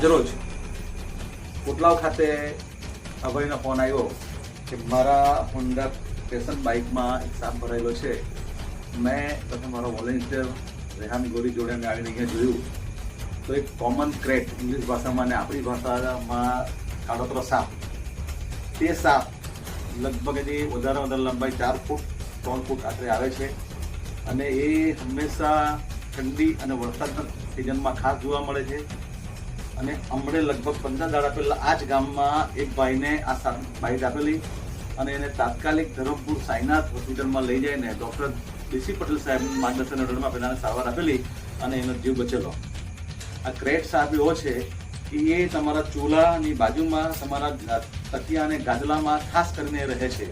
આજરોજ કોટલાવ ખાતે અભયનો ફોન આવ્યો કે મારા હોન્ડા પેશન બાઇકમાં એક સાપ ભરાયેલો છે. મેં તથા મારો વોલેન્ટિયર રેહાન ગોરી જોડે મેં આવીને અહીંયા જોયું. તો એક કોમન ક્રેટ ઇંગ્લિશ ભાષામાં અને આપણી ભાષામાં કાળોતરો સાપ. તે સાપ લગભગ એની વધારે વધારે લંબાઈ ચાર ફૂટ, ત્રણ ફૂટ આશરે આવે છે. અને એ હંમેશા ઠંડી અને વરસાદના સિઝનમાં ખાસ જોવા મળે છે. અને હમણે લગભગ પંદર દાડા પહેલા આ જ ગામમાં એક ભાઈને આ બાઈટ આપેલી અને એને તાત્કાલિક ધરમપુર સાઈનાથ હોસ્પિટલમાં લઈ જઈને ડૉક્ટર ડીસી પટેલ સાહેબ માર્ગદર્શન હેઠળમાં પહેલાને સારવાર આપેલી અને એનો જીવ બચેલો. આ ક્રેટ સાપ એવો છે કે એ તમારા ચૂલાની બાજુમાં તમારા તકિયા અને ગાદલામાં ખાસ કરીને રહે છે.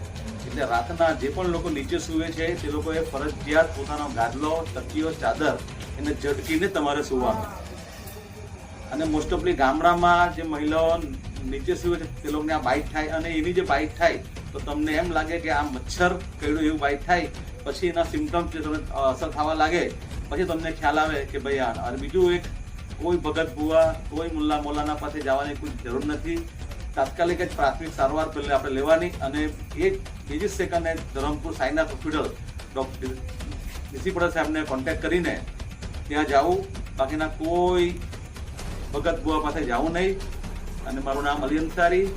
એટલે રાતના જે પણ લોકો નીચે સૂવે છે, તે લોકોએ ફરજિયાત પોતાનો ગાદલો, તકિયો, ચાદર એને ઝટકીને તમારે સૂવાનું. અને મોસ્ટ ઓફલી ગામડામાં જે મહિલાઓ નીચે સૂવે છે, તે લોકોને આ બાઇટ થાય અને એની જે બાઇટ થાય, તો તમને એમ લાગે કે આ મચ્છર કયડું એવું બાઇટ થાય, પછી એના સિમ્ટમ્સ જે તમને અસર થવા લાગે, પછી તમને ખ્યાલ આવે કે ભાઈ આ બીજું એક, કોઈ ભગત બુઆ કોઈ મુલ્લા મોલાના પાસે જવાની કોઈ જરૂર નથી. તાત્કાલિક જ પ્રાથમિક સારવાર પહેલાં આપણે લેવાની અને એક, બીજી સેકન્ડે Dharampur Sainath hospital doctor DC Patel સાહેબને કોન્ટેક્ટ કરીને ત્યાં જાવું બાકીના કોઈ ભગત બુઆ પાસે જવું નહીં. અને મારું નામ અલી અંસારી.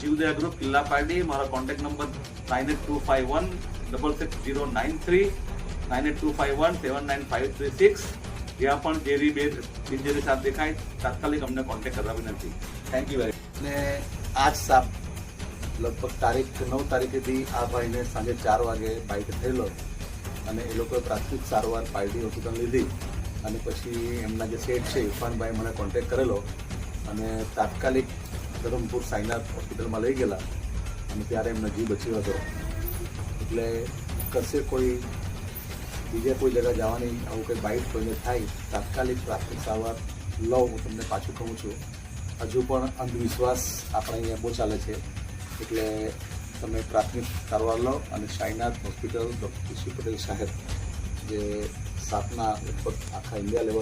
જીવદયા ગ્રુપ કિલ્લા પાર્ટી મારો contact number nine eight two five one double six zero nine three nine eight two five one seven nine five three six જ્યાં પણ જેરી બે બિનજેરી સાપ દેખાય, તાત્કાલિક અમને કોન્ટેક્ટ કરાવી નથી. થેન્ક યુ વેરી ને આજ સાપ, લગભગ તારીખ, નવ તારીખેથી આ ભાઈને સાંજે ચાર વાગે બાઇક થયેલો. અને એ લોકોએ પ્રાથમિક સારવાર પાર્ટી હોસ્પિટલ લીધી. અને પછી એમના જે શેઠ છે ઇરફાનભાઈ મને કોન્ટેક્ટ કરેલો અને તાત્કાલિક ધરમપુર સાઈનાથ હોસ્પિટલમાં લઈ ગયેલા અને ત્યારે એમનો જીવ બચ્યો હતો. એટલે કશે કોઈ, બીજે કોઈ જગ્યા જવાની આવું કંઈ બાઇટ કોઈને થાય, તાત્કાલિક પ્રાથમિક સારવાર લો હું તમને પાછું કહું છું. હજુ પણ અંધવિશ્વાસ આપણે અહીંયા બહુ ચાલે છે. એટલે તમે પ્રાથમિક સારવાર લો અને સાઈનાથ હોસ્પિટલ ડૉક્ટર ઋષિ પટેલ સાહેબ જે સાપના લગભગ આખા ઇન્ડિયા લેવલ